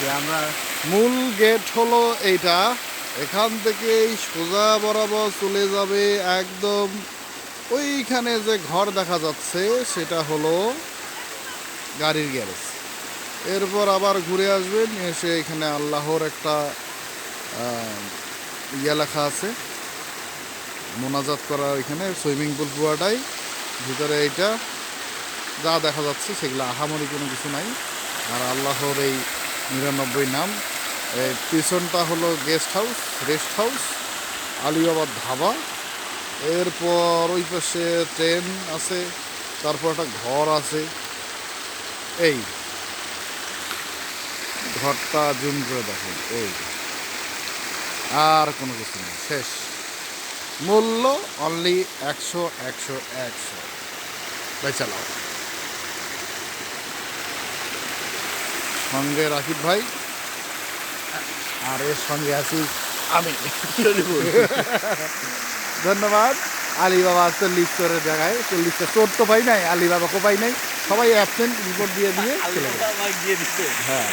যে আমরা মূল গেট হলো এইটা। এখান থেকেই সোজা বরাবর চলে যাবে একদম ওইখানে যে ঘর দেখা যাচ্ছে, সেটা হলো গাড়ির গ্যারেজ। এরপর আবার ঘুরে আসবেন, এসে এখানে আল্লাহর একটা ইয়ে লেখা আছে। মোনাজাত করা এখানে সুইমিং পুল পুয়াটাই ভিতরে এইটা, যা দেখা যাচ্ছে সেগুলো, আহামরি কোনো কিছু নাই। আর আল্লাহর এই নিরানব্বই নাম। পিছনটা হলো গেস্ট হাউস রেস্ট হাউস আলিবাবার ধাবা। এরপর ওই পাশে ট্রেন আছে, তারপর একটা ঘর আছে। এই ঘরটা জুম করে দেখেন, এই আর কোনো কিছু নেই, শেষ। মূল্য অনলি একশো একশো একশো। ভাই সঙ্গে রাকিব ভাই আর এর সঙ্গে আছি আমি। ধন্যবাদ। আলিবাবা চল্লিশ চোরের জায়গায় চল্লিশটা চোর। তো পাই নাই আলিবাবাকে পাই নাই। সবাই অ্যাবসেন্ট রিপোর্ট দিয়ে দিয়ে চলে গেছে হ্যাঁ।